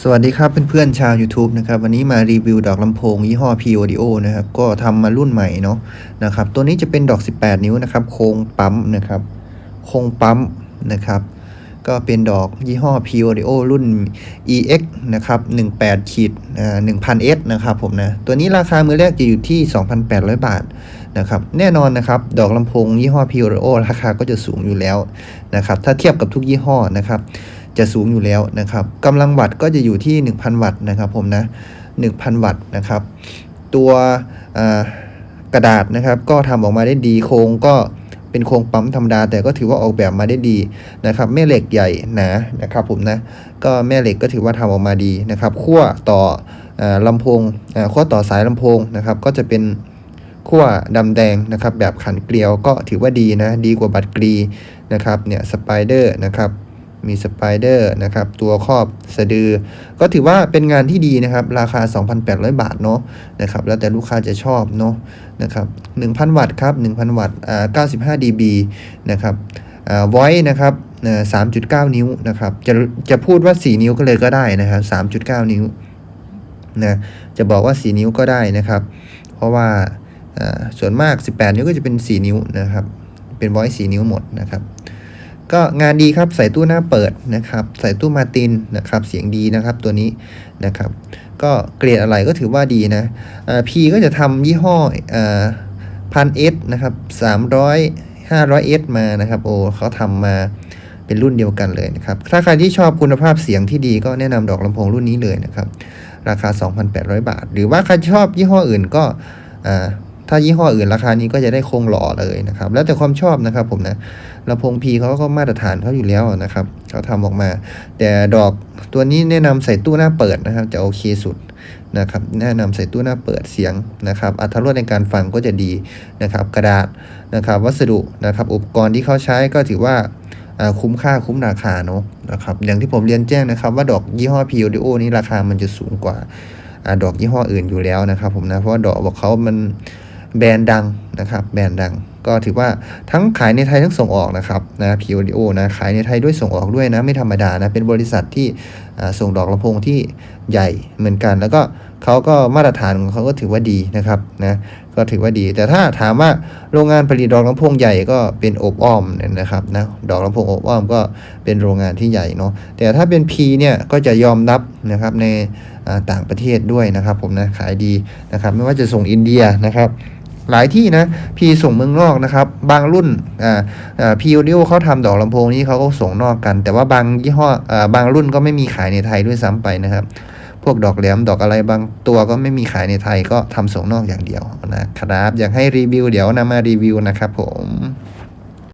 สวัสดีครับเพื่อนๆชาว YouTube นะครับวันนี้มารีวิวดอกลำโพงยี่ห้อ P Audio นะครับก็ทำมารุ่นใหม่เนาะนะครับตัวนี้จะเป็นดอก 18 นิ้วนะครับโครงปั๊มนะครับโครงปั๊มนะครับก็เป็นดอกยี่ห้อ P Audio รุ่น EX นะครับ18ขีดอ่า 1000S นะครับผมนะตัวนี้ราคามือแรกจะอยู่ที่ 2,800 บาทนะครับแน่นอนนะครับดอกลำโพงยี่ห้อ P Audio ราคาก็จะสูงอยู่แล้วนะครับถ้าเทียบกับทุกยี่ห้อนะครับ จะสูงอยู่แล้วนะครับกำลังวัตต์ก็จะอยู่ที่ 1,000 วัตต์นะครับผมนะ1,000 วัตต์นะครับ ตัวกระดาษนะครับ ก็ทำออกมาได้ดีโครงก็เป็นโครงปั๊มธรรมดา แต่ก็ถือว่าออกแบบมาได้ดีนะครับ แม่เหล็กใหญ่หนานะครับผมนะก็แม่เหล็กก็ถือว่าทำออกมาดีนะครับขั้วต่ออาลำโพงขั้วต่อสายลำโพงนะครับ ก็จะเป็นขั้วดำแดงนะครับ แบบขันเกลียวก็ถือว่าดีนะ ดีกว่าบัตรกรีนะครับเนี่ยสไปเดอร์นะครับ มีสไปเดอร์นะครับตัวครอบสะดือ ก็ถือว่าเป็นงานที่ดีนะครับ ราคา 2,800 บาทเนาะนะครับแล้วแต่ลูกค้าจะชอบเนาะนะครับ 1,000 วัตต์ครับ 1,000 วัตต์อ่า95 dB นะครับอ่า voice นะครับเอ่อ3.9นิ้วนะครับจะจะพูดว่า4นิ้วก็เลยก็ได้นะครับ3.9นิ้วนะจะบอกว่า4นิ้วก็ได้นะครับ เพราะว่าส่วนมาก18นิ้วก็จะเป็น4นิ้วนะครับ เป็น voice 4นิ้วหมดนะครับ ก็งานดีครับใส่ตู้หน้าเปิดนะครับ ใส่ตู้มาตินนะครับเสียงดีนะครับตัวนี้นะครับ ก็เกรดอะไรก็ถือว่าดีนะพีก็จะทำยี่ห้อพันเอสนะครับสามร้อยห้าร้อยเอสมานะครับโอ้เขาทำมาเป็นรุ่นเดียวกันเลยนะครับ ถ้าใครที่ชอบคุณภาพเสียงที่ดีก็แนะนำดอกลำโพงรุ่นนี้เลยนะครับ ราคา 2,800 บาท หรือว่าใครชอบยี่ห้ออื่นก็อ่า ถ้ายี่ห้ออื่นราคานี้ก็จะได้คงหล่อเลยนะครับ แล้วแต่ความชอบนะครับผมนะลำโพงพีเขาก็มาตรฐานเขาอยู่แล้วนะครับเขาทำออกมา แต่ดอกตัวนี้แนะนำใส่ตู้หน้าเปิดนะครับ จะโอเคสุดนะครับแนะนำใส่ตู้หน้าเปิดเสียงนะครับอัตราลดในการฟังก็จะดีนะครับกระดาษนะครับ วัสดุนะครับอุปกรณ์ที่เขาใช้ก็ถือว่าคุ้มค่าคุ้มราคาเนาะนะครับอย่างที่ผมเรียนแจ้งนะครับ ว่าดอกยี่ห้อ p ี o โอนี้ราคามันจะสูงกว่าอาดอกยี่ห้ออื่นอยู่แล้วนะครับผมนะเพราะว่าดอกบอกเขามัน แบรนด์ดังนะครับแบรนด์ดัง ก็ถือว่าทั้งขายในไทยทั้งส่งออกนะครับนะพีโอดีโอนะขายในไทยด้วยส่งออกด้วยนะไม่ธรรมดานะเป็นบริษัทที่ส่งดอกลำโพงที่ใหญ่เหมือนกัน แล้วก็เขาก็มาตรฐานของเขาก็ถือว่าดีนะครับนะก็ถือว่าดี แต่ถ้าถามว่าโรงงานผลิตดอกลำโพงใหญ่ก็เป็นอบอ้อมเนี่ยนะครับนะดอกลำโพงอบอ้อมก็เป็นโรงงานที่ใหญ่เนาะแต่ถ้าเป็น P เนี่ยก็จะยอมรับนะครับในต่างประเทศด้วยนะครับผมนะขายดีนะครับไม่ว่าจะส่งอินเดียนะครับ หลายที่นะพีส่งเมืองนอกนะครับ บางรุ่นอ่าอ่าพีโอดิโอเขาทำดอกลำโพงนี้เขาก็ส่งนอกกัน แต่ว่าบางยี่ห้ออ่าบางรุ่นก็ไม่มีขายในไทยด้วยซ้ำไปนะครับ พวกดอกแหลมดอกอะไรบางตัวก็ไม่มีขายในไทยก็ทำส่งนอกอย่างเดียวนะครับ อยากให้รีวิวเดี๋ยวนำมารีวิวนะครับผม